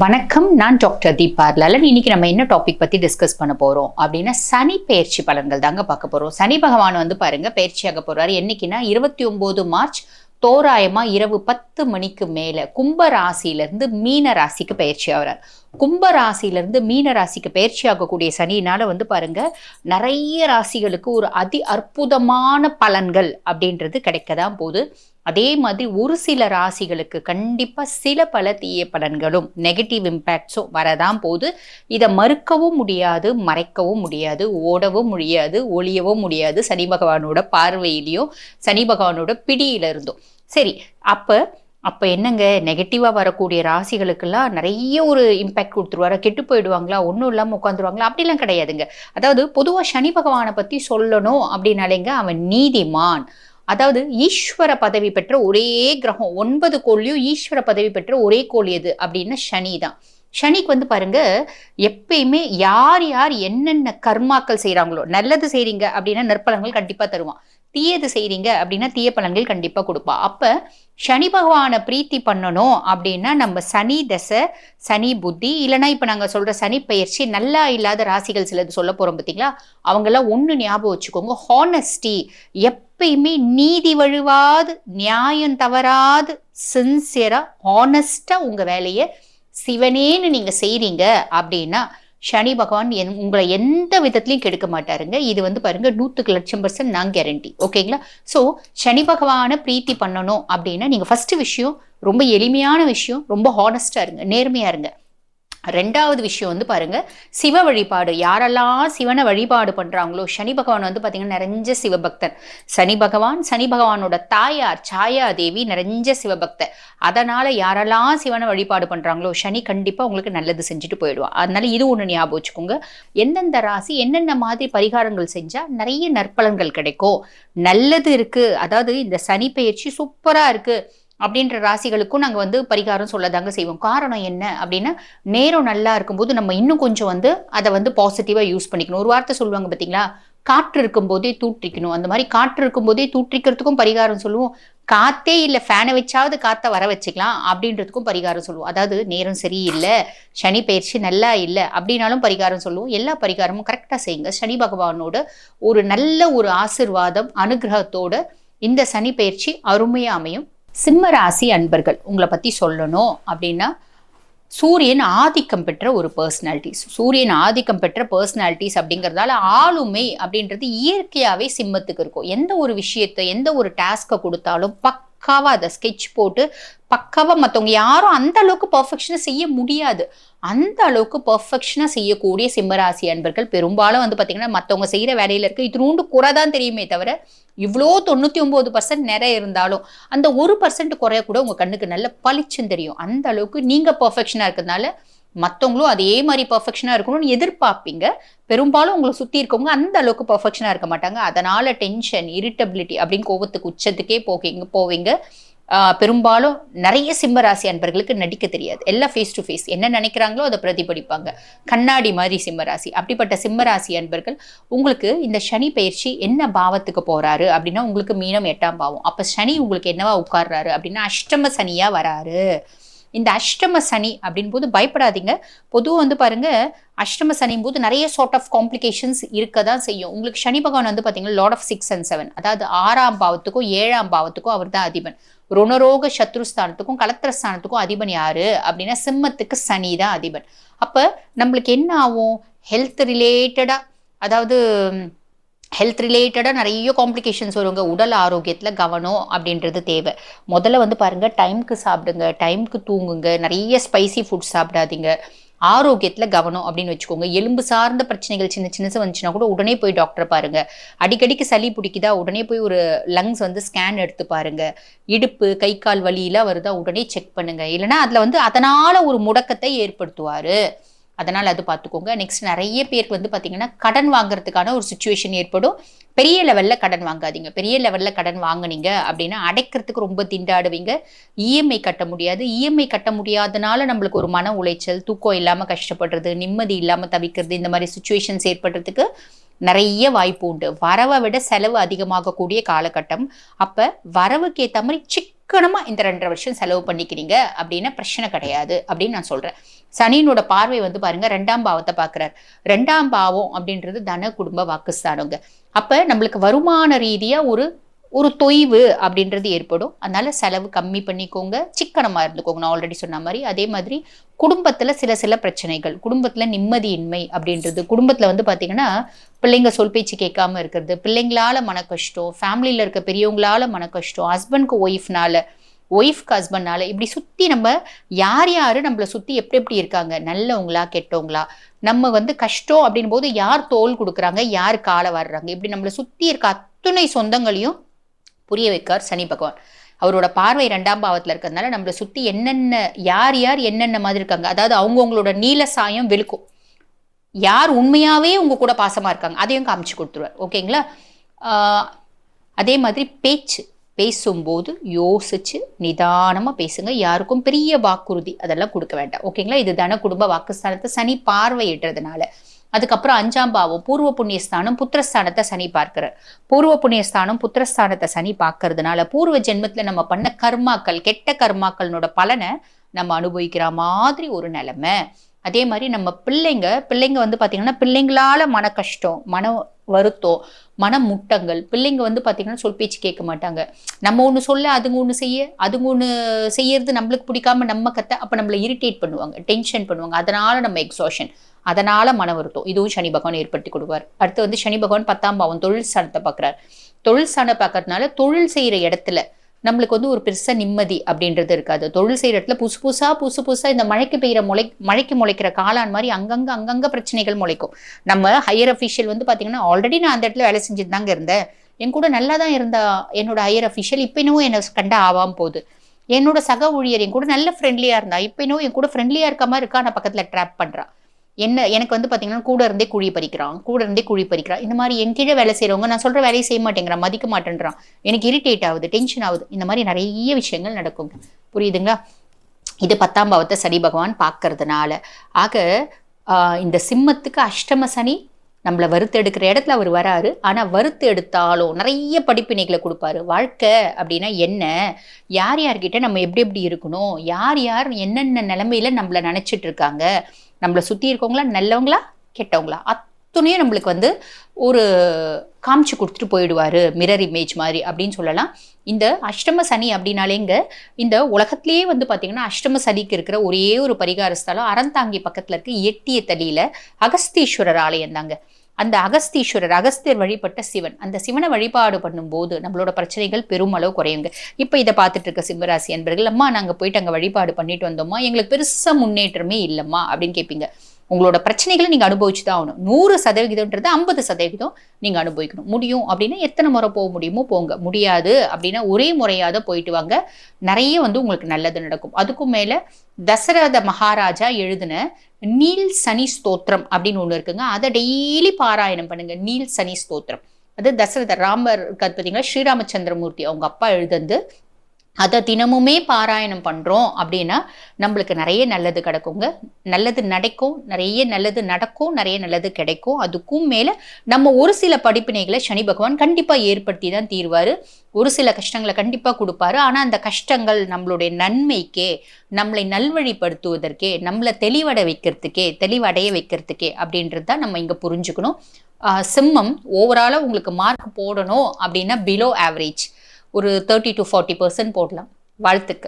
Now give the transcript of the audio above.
வணக்கம் நான் டாக்டர் தீபா லலன் இன்னைக்கு நம்ம என்ன டாபிக் பத்தி டிஸ்கஸ் பண்ண போறோம் அப்படின்னா சனி பயிற்சி பலன்கள் தாங்க பார்க்க போறோம். சனி பகவான் வந்து பாருங்க பயிற்சியாக போறாரு. என்னைக்குன்னா இருபத்தி ஒன்பது மார்ச் தோராயமா இரவு பத்து மணிக்கு மேல கும்ப ராசியிலிருந்து மீன ராசிக்கு பயிற்சி ஆகிறார். கும்ப மீன ராசிக்கு பயிற்சி ஆகக்கூடிய சனினால வந்து பாருங்க நிறைய ராசிகளுக்கு ஒரு அதி அற்புதமான பலன்கள் அப்படின்றது கிடைக்க தான் போகுது. அதே மாதிரி ஒரு சில ராசிகளுக்கு கண்டிப்பாக சில பல தீய பலன்களும் நெகட்டிவ் இம்பேக்ட்ஸும் வரதான் போகுது. இதை மறுக்கவும் முடியாது மறைக்கவும் முடியாது ஓடவும் முடியாது ஒளியவும் முடியாது சனி பகவானோட பார்வையிலையும் சனி பகவானோட பிடியில இருந்தும் சரி அப்போ அப்போ என்னங்க? நெகட்டிவாக வரக்கூடிய ராசிகளுக்கெல்லாம் நிறைய ஒரு இம்பேக்ட் கொடுத்துருவாரா. கெட்டு போயிடுவாங்களா? ஒன்றும் இல்லாமல் உட்காந்துருவாங்களா? அப்படிலாம் கிடையாதுங்க. அதாவது பொதுவாக சனி பகவானை பற்றி சொல்லணும் அப்படின்னாலேங்க அவன் நீதிமான். அதாவது ஈஸ்வர பதவி பெற்ற ஒரே கிரகம் ஒன்பது கோள்லையும் ஈஸ்வர பதவி பெற்ற ஒரே கோள் எது? அப்படின்னா சனி தான். சனிக்கு வந்து பாருங்க எப்பயுமே யார் யார் என்னென்ன கர்மாக்கள் செய்கிறாங்களோ நல்லது செய்கிறீங்க அப்படின்னா நற்பலங்கள் கண்டிப்பாக தருவான். தீயது செய்றீங்க அப்படின்னா தீய பலன்கள் கண்டிப்பாக கொடுப்பா. அப்போ சனி பகவானை பிரீத்தி பண்ணணும் அப்படின்னா நம்ம சனி தசை சனி புத்தி இல்லைன்னா இப்போ நாங்கள் சொல்கிற சனி பயிற்சி நல்லா இல்லாத ராசிகள் சிலது சொல்ல போகிறோம் பார்த்தீங்களா அவங்கெல்லாம் ஒன்று ஞாபகம் வச்சுக்கோங்க. ஹானஸ்டி எப்பயுமே நீதி வழுவாது நியாயம் தவறாது சின்சியராக ஹானஸ்டாக உங்கள் வேலையை சிவனேன்னு நீங்கள் செய்கிறீங்க அப்படின்னா சனி பகவான் என் உங்களை எந்த விதத்துலையும் கெடுக்க மாட்டாருங்க. இது வந்து பாருங்க நூற்றுக்கு லட்சம் பர்சன்ட் நான் கேரண்டி ஓகேங்களா? ஸோ சனி பகவானை பிரீத்தி பண்ணணும் அப்படின்னா நீங்கள் ஃபஸ்ட்டு விஷயம் ரொம்ப எளிமையான விஷயம் ரொம்ப ஹானஸ்டாக இருங்க நேர்மையாக இருங்க. ரெண்டாவது விஷயம் வந்து பாருங்க சிவ வழிபாடு. யாரெல்லாம் சிவனை வழிபாடு பண்றாங்களோ சனி பகவான் வந்து பாத்தீங்கன்னா நிறைஞ்ச சிவபக்தன். சனி பகவான் சனி பகவானோட தாயார் சாயா தேவி நிறைஞ்ச சிவபக்தர் அதனால யாரெல்லாம் சிவனை வழிபாடு பண்றாங்களோ சனி கண்டிப்பா உங்களுக்கு நல்லது செஞ்சுட்டு போயிடுவான். அதனால இது ஒண்ணு ஞாபகம் வச்சுக்கோங்க. எந்தெந்த ராசி என்னென்ன மாதிரி பரிகாரங்கள் செஞ்சா நிறைய நற்பலன்கள் கிடைக்கும். நல்லது இருக்கு. அதாவது இந்த சனி பயிற்சி சூப்பரா இருக்கு. அப்படின்ற ராசிகளுக்கும் நாங்கள் வந்து பரிகாரம் சொல்லதாங்க செய்வோம். காரணம் என்ன அப்படின்னா நேரம் நல்லா இருக்கும்போது நம்ம இன்னும் கொஞ்சம் வந்து அதை வந்து பாசிட்டிவாக யூஸ் பண்ணிக்கணும். ஒரு வார்த்தை சொல்லுவாங்க பார்த்தீங்களா காற்று இருக்கும்போதே தூற்றிக்கணும். அந்த மாதிரி காற்று இருக்கும்போதே தூற்றிக்கிறதுக்கும் பரிகாரம் சொல்லுவோம். காத்தே இல்லை ஃபேனை வச்சாவது காற்றை வர வச்சுக்கலாம் அப்படின்றதுக்கும் பரிகாரம் சொல்லுவோம். அதாவது நேரம் சரியில்லை சனி பயிற்சி நல்லா இல்லை அப்படின்னாலும் பரிகாரம் சொல்லுவோம். எல்லா பரிகாரமும் கரெக்டாக செய்யுங்க. சனி பகவானோட ஒரு நல்ல ஒரு ஆசிர்வாதம் அனுகிரகத்தோட இந்த சனி பயிற்சி அருமையாக அமையும். சிம்ம ராசி அன்பர்கள் உங்களை பற்றி சொல்லணும் அப்படின்னா சூரியன் ஆதிக்கம் பெற்ற ஒரு பர்சனாலிட்டிஸ் சூரியன் ஆதிக்கம் பெற்ற பர்சனாலிட்டிஸ் அப்படிங்கிறதால ஆளுமை அப்படின்றது இயற்கையாகவே சிம்மத்துக்கு இருக்கும். எந்த ஒரு விஷயத்தை எந்த ஒரு டாஸ்க்கை கொடுத்தாலும் பக் பக்காவாக அதை ஸ்கெட்ச் போட்டு பக்காவாக மற்றவங்க யாரும் அந்த அளவுக்கு பர்ஃபெக்ஷனாக செய்ய முடியாது. அந்த அளவுக்கு பர்ஃபெக்ஷனாக செய்யக்கூடிய சிம்மராசி அன்பர்கள் பெரும்பாலும் வந்து பார்த்தீங்கன்னா மற்றவங்க செய்கிற வேலையில் இருக்க இத்தினூண்டு குறை தான் தெரியுமே தவிர இவ்வளோ தொண்ணூற்றி ஒம்பது பர்சன்ட் நிறைய இருந்தாலும் அந்த ஒரு பர்சன்ட் குறைய கூட உங்கள் கண்ணுக்கு நல்ல பளிச்சுன்னு தெரியும். அந்த அளவுக்கு நீங்கள் பர்ஃபெக்ஷனாக இருக்கிறதுனால மற்றவங்களும் அதே மாதிரி பர்ஃபெக்ஷனாக இருக்கணும்னு எதிர்பார்ப்பீங்க. பெரும்பாலும் உங்களை சுற்றி இருக்கவங்க அந்த அளவுக்கு பர்ஃபெக்ஷனாக இருக்க மாட்டாங்க. அதனால் டென்ஷன் இரிட்டபிலிட்டி அப்படின்னு கோபத்துக்கு உச்சத்துக்கே போகிங்க போவீங்க. பெரும்பாலும் நிறைய சிம்மராசி அன்பர்களுக்கு நடிக்க தெரியாது. எல்லாம் ஃபேஸ் டு ஃபேஸ் என்ன நினைக்கிறாங்களோ அதை பிரதிபலிப்பாங்க. கண்ணாடி மாதிரி சிம்மராசி. அப்படிப்பட்ட சிம்மராசி அன்பர்கள் உங்களுக்கு இந்த சனி பயிற்சி என்ன பாவத்துக்கு போகிறாரு அப்படின்னா உங்களுக்கு மீனம் எட்டாம் பாவம். அப்போ சனி உங்களுக்கு என்னவா உட்கார்றாரு அப்படின்னா அஷ்டம சனியாக வராரு. இந்த அஷ்டம சனி அப்படின் போது பயப்படாதீங்க. பொதுவாக வந்து பாருங்க அஷ்டம சனியும் போது நிறைய சார்ட் ஆஃப் காம்ப்ளிகேஷன்ஸ் இருக்க தான் செய்யும். உங்களுக்கு சனி பகவான் வந்து பார்த்தீங்கன்னா lord of six and seven அதாவது ஆறாம் பாவத்துக்கும் ஏழாம் பாவத்துக்கும் அவர் தான் அதிபன். ருணரோக சத்ருஸ்தானத்துக்கும் கலத்திரஸ்தானத்துக்கும் அதிபன் யாரு? அப்படின்னா சிம்மத்துக்கு சனி தான் அதிபன். அப்போ நம்மளுக்கு என்ன ஆகும்? ஹெல்த் ரிலேட்டடாக அதாவது ஹெல்த் ரிலேட்டடாக நிறைய காம்ப்ளிகேஷன்ஸ் வருங்க. உடல் ஆரோக்கியத்தில் கவனம் அப்படின்றது தேவை. முதல்ல வந்து பாருங்கள் டைம்க்கு சாப்பிடுங்க டைம்க்கு தூங்குங்க நிறைய ஸ்பைசி ஃபுட் சாப்பிடாதீங்க. ஆரோக்கியத்தில் கவனம் அப்படின்னு வச்சுக்கோங்க. எலும்பு சார்ந்த பிரச்சனைகள் சின்ன சின்னசு வந்துச்சுன்னா கூட உடனே போய் டாக்டரை பாருங்கள் அடிக்கடிக்கு சளி பிடிக்குதா உடனே போய் ஒரு லங்ஸ் வந்து ஸ்கேன் எடுத்து பாருங்கள் இடுப்பு கை கால் வலியெல்லாம் வருதா உடனே செக் பண்ணுங்கள் இல்லைன்னா அதில் வந்து அதனால் ஒரு முடக்கத்தை ஏற்படுத்துவார். அதனால் அது பார்த்துக்கோங்க. நெக்ஸ்ட் நிறைய பேருக்கு வந்து பார்த்தீங்கன்னா கடன் வாங்குறதுக்கான ஒரு சுச்சுவேஷன் ஏற்படும். பெரிய லெவலில் கடன் வாங்காதீங்க. பெரிய லெவலில் கடன் வாங்குனீங்க அப்படின்னா அடைக்கிறதுக்கு ரொம்ப திண்டாடுவீங்க. இஎம்ஐ கட்ட முடியாது. இஎம்ஐ கட்ட முடியாதனால நம்மளுக்கு ஒரு மன உளைச்சல் தூக்கம் இல்லாமல் கஷ்டப்படுறது நிம்மதி இல்லாமல் தவிக்கிறது இந்த மாதிரி சுச்சுவேஷன்ஸ் ஏற்படுறதுக்கு நிறைய வாய்ப்பு உண்டு. வரவை விட செலவு அதிகமாகக்கூடிய காலகட்டம். அப்போ வரவுக்கு ஏற்ற மாதிரி சிக் சிக்கனமா இந்த ரெண்டரை வருஷம் செலவு பண்ணிக்கிறீங்க அப்படின்னா பிரச்சனை கிடையாது அப்படின்னு நான் சொல்றேன். சனியினோட பார்வை வந்து பாருங்க ரெண்டாம் பாவத்தை பார்க்குறாரு. ரெண்டாம் பாவம் அப்படின்றது தன குடும்ப வாக்குஸ்தானங்க. அப்ப நம்மளுக்கு வருமான ரீதியா ஒரு ஒரு தொய்வு அப்படின்றது ஏற்படும். அதனால செலவு கம்மி பண்ணிக்கோங்க. சிக்கனமா இருந்துக்கோங்க. நான் ஆல்ரெடி சொன்ன மாதிரி. அதே மாதிரி குடும்பத்துல சில சில பிரச்சனைகள். குடும்பத்துல நிம்மதியின்மை அப்படின்றது. குடும்பத்துல வந்து பாத்தீங்கன்னா பிள்ளைங்க சொல் பேச்சு கேட்காம இருக்கிறது. பிள்ளைங்களால மன கஷ்டம் ஃபேமிலியில இருக்க பெரியவங்களால மன கஷ்டம் ஹஸ்பண்ட்க்கு ஒய்ஃப்னால ஒய்ஃப்க்கு ஹஸ்பண்ட்னால இப்படி சுத்தி நம்ம யார் யாரு நம்மளை சுத்தி எப்படி எப்படி இருக்காங்க? நல்லவங்களா கெட்டவங்களா? நம்ம வந்து கஷ்டம் அப்படின் போது யார் தோல் கொடுக்குறாங்க? யார் காலை வர்றாங்க? இப்படி நம்மளை சுத்தி இருக்க அத்துணை சொந்தங்களையும் புரிய வைக்கார் சனி பகவான். அவரோட பார்வை ரெண்டாம் பாவத்தில் இருக்கிறதுனால நம்மளை சுற்றி என்னென்ன யார் யார் என்னென்ன மாதிரி இருக்காங்க அதாவது அவங்கவுங்களோட நீல சாயம் வெளுக்கும். யார் உண்மையாகவே உங்கள் கூட பாசமாக இருக்காங்க அதையும் காமிச்சு கொடுத்துருவார். ஓகேங்களா? அதே மாதிரி பேச்சு. பேசும்போது யோசிச்சு நிதானமாக பேசுங்க. யாருக்கும் பெரிய வாக்குறுதி அதெல்லாம் கொடுக்க வேண்டாம். ஓகேங்களா? இது தன குடும்ப வாக்குஸ்தானத்தை சனி பார்வையிடுறதுனால. அதுக்கப்புறம் அஞ்சாம் பாவம் பூர்வ புண்ணியஸ்தானம் புத்திரஸ்தானத்தை சனி பார்க்கிறார். பூர்வ புண்ணியஸ்தானம் புத்திரஸ்தானத்தை சனி பார்க்கறதுனால பூர்வ ஜென்மத்தில் நம்ம பண்ண கர்மாக்கள் கெட்ட கர்மாக்களோட பலனை நம்ம அனுபவிக்கிற மாதிரி ஒரு நிலைமை. அதே மாதிரி நம்ம பிள்ளைங்க பிள்ளைங்க வந்து பார்த்தீங்கன்னா பிள்ளைங்களால மன கஷ்டம் மன வருத்தம் மன முட்டங்கள் பிள்ளைங்க வந்து பார்த்தீங்கன்னா சொல் பேச்சு கேட்க மாட்டாங்க. நம்ம ஒன்று சொல்ல அதுங்க ஒன்று செய்ய அதுங்க ஒன்று செய்யறது நம்மளுக்கு பிடிக்காம நம்ம கத்த அப்போ நம்மளை இரிட்டேட் பண்ணுவாங்க டென்ஷன் பண்ணுவாங்க. அதனால நம்ம எக்ஸாஷன் அதனால மன வருத்தம். இதுவும் சனி பகவான் ஏற்படுத்தி கொடுப்பார். அடுத்து வந்து சனி பகவான் பத்தாம் பாவம் தொழில் ஸ்தானத்தை பார்க்குறார். தொழில் ஸ்தானம் பார்க்கறதுனால தொழில் செய்கிற இடத்துல நம்மளுக்கு வந்து ஒரு பெருசாக நிம்மதி அப்படின்றது இருக்காது. தொழில் செய்கிற இடத்துல புதுசு புதுசாக புதுசு புதுசாக இந்த மழைக்கு பெய்கிற முளை மழைக்கு முளைக்கிற காளான் மாதிரி அங்கங்கே அங்கங்கே பிரச்சனைகள் முளைக்கும். நம்ம ஹையர் அஃபிஷியல் வந்து பார்த்தீங்கன்னா ஆல்ரெடி நான் அந்த இடத்துல வேலை செஞ்சுட்டு தாங்க இருந்தேன். என் கூட நல்லா தான் இருந்தா என்னோட ஹையர் அஃபிஷியல் இப்போ என்னை கண்ட ஆகாமல் போகுது. என்னோட சக ஊழியர் என் கூட நல்ல ஃப்ரெண்ட்லியாக இருந்தா இப்போ இன்னும் என் கூட ஃப்ரெண்ட்லியாக இருக்க மாதிரி இருக்கா நான் பக்கத்தில் ட்ராப் பண்ணுறான் என்ன எனக்கு வந்து பார்த்தீங்கன்னா கூட இருந்தே குழி பறிக்கிறான் கூட இருந்தே குழி பறிக்கிறான். இந்த மாதிரி என் கீழே வேலை செய்கிறவங்க நான் சொல்கிற வேலையை செய்ய மாட்டேங்கிறான் மதிக்க மாட்டேன்றான். எனக்கு இரிட்டேட் ஆகுது டென்ஷன் ஆகுது. இந்த மாதிரி நிறைய விஷயங்கள் நடக்கும். புரியுதுங்களா? இது பத்தாம் பாவத்தை சனி பகவான் பார்க்கறதுனால. ஆக இந்த சிம்மத்துக்கு அஷ்டம சனி நம்மளை வறுத்து எடுக்கிற இடத்துல அவர் வராரு. ஆனால் வறுத்து எடுத்தாலும் நிறைய படிப்பினைகளை கொடுப்பாரு. வாழ்க்கை அப்படின்னா என்ன? யார் யார்கிட்ட நம்ம எப்படி எப்படி இருக்கணும்? யார் யார் என்னென்ன நிலமையில நம்மளை நினச்சிட்டு இருக்காங்க? நம்மளை சுற்றி இருக்கவங்களா நல்லவங்களா கெட்டவங்களா? அத்துணையும் நம்மளுக்கு வந்து ஒரு காமிச்சு கொடுத்துட்டு போயிடுவார் மிரர் இமேஜ் மாதிரி அப்படின்னு சொல்லலாம். இந்த அஷ்டம சனி அப்படின்னாலேங்க இந்த உலகத்திலேயே வந்து பார்த்தீங்கன்னா அஷ்டம சனிக்கு இருக்கிற ஒரே ஒரு பரிகார ஸ்தலம் அறந்தாங்கி பக்கத்தில் இருக்க எட்டிய தடியில் அகஸ்தீஸ்வரர் ஆலயம் தாங்க. அந்த அகஸ்தீஸ்வரர் அகஸ்தியர் வழிபட்ட சிவன் அந்த சிவனை வழிபாடு பண்ணும்போது நம்மளோட பிரச்சனைகள் பெருமளவு குறையுங்க. இப்போ இதை பார்த்துட்டு இருக்க சிம்மராசி அன்பர்கள் அம்மா நாங்கள் போயிட்டு அங்கே வழிபாடு பண்ணிட்டு வந்தோம்மா எங்களுக்கு பெருசாக முன்னேற்றமே இல்லைம்மா அப்படின்னு கேட்பீங்க. உங்களோட பிரச்சனைகளை நீங்கள் அனுபவிச்சு தான் ஆகணும். நூறு சதவிகிதம்ன்றது ஐம்பது சதவிகிதம் நீங்கள் அனுபவிக்கணும். முடியும் அப்படின்னா எத்தனை முறை போக முடியுமோ போங்க. முடியாது அப்படின்னா ஒரே முறையாக போயிட்டு வாங்க. நிறைய வந்து உங்களுக்கு நல்லது நடக்கும். அதுக்கும் மேலே தசரத மகாராஜா எழுதின நீல் சனி ஸ்தோத்திரம் அப்படின்னு ஒன்று இருக்குங்க. அதை டெய்லி பாராயணம் பண்ணுங்க. நீல் சனி ஸ்தோத்திரம். அது தசரத ராமர் பார்த்தீங்கன்னா ஸ்ரீராமச்சந்திரமூர்த்தி அவங்க அப்பா எழுதுந்து அதை தினமுமே பாராயணம் பண்ணுறோம் அப்படின்னா நம்மளுக்கு நிறைய நல்லது கிடைக்குங்க. நல்லது நடக்கும் நிறைய நல்லது நடக்கும் நிறைய நல்லது கிடைக்கும். அதுக்கும் மேலே நம்ம ஒரு சில படிப்பினைகளை சனி பகவான் கண்டிப்பாக ஏற்படுத்தி தான் தீர்வார். ஒரு சில கஷ்டங்களை கண்டிப்பாக கொடுப்பாரு. ஆனால் அந்த கஷ்டங்கள் நம்மளுடைய நன்மைக்கே நம்மளை நல்வழிப்படுத்துவதற்கே நம்மளை தெளிவடை வைக்கிறதுக்கே தெளிவடைய வைக்கிறதுக்கே அப்படின்றது தான் நம்ம இங்கே புரிஞ்சுக்கணும். சிம்மம் ஓவராலாக உங்களுக்கு மார்க் போடணும் அப்படின்னா பிலோ ஆவரேஜ் ஒரு தேர்ட்டி டு ஃபார்ட்டி பர்சன்ட் போடலாம். வாழ்த்துக்கள்.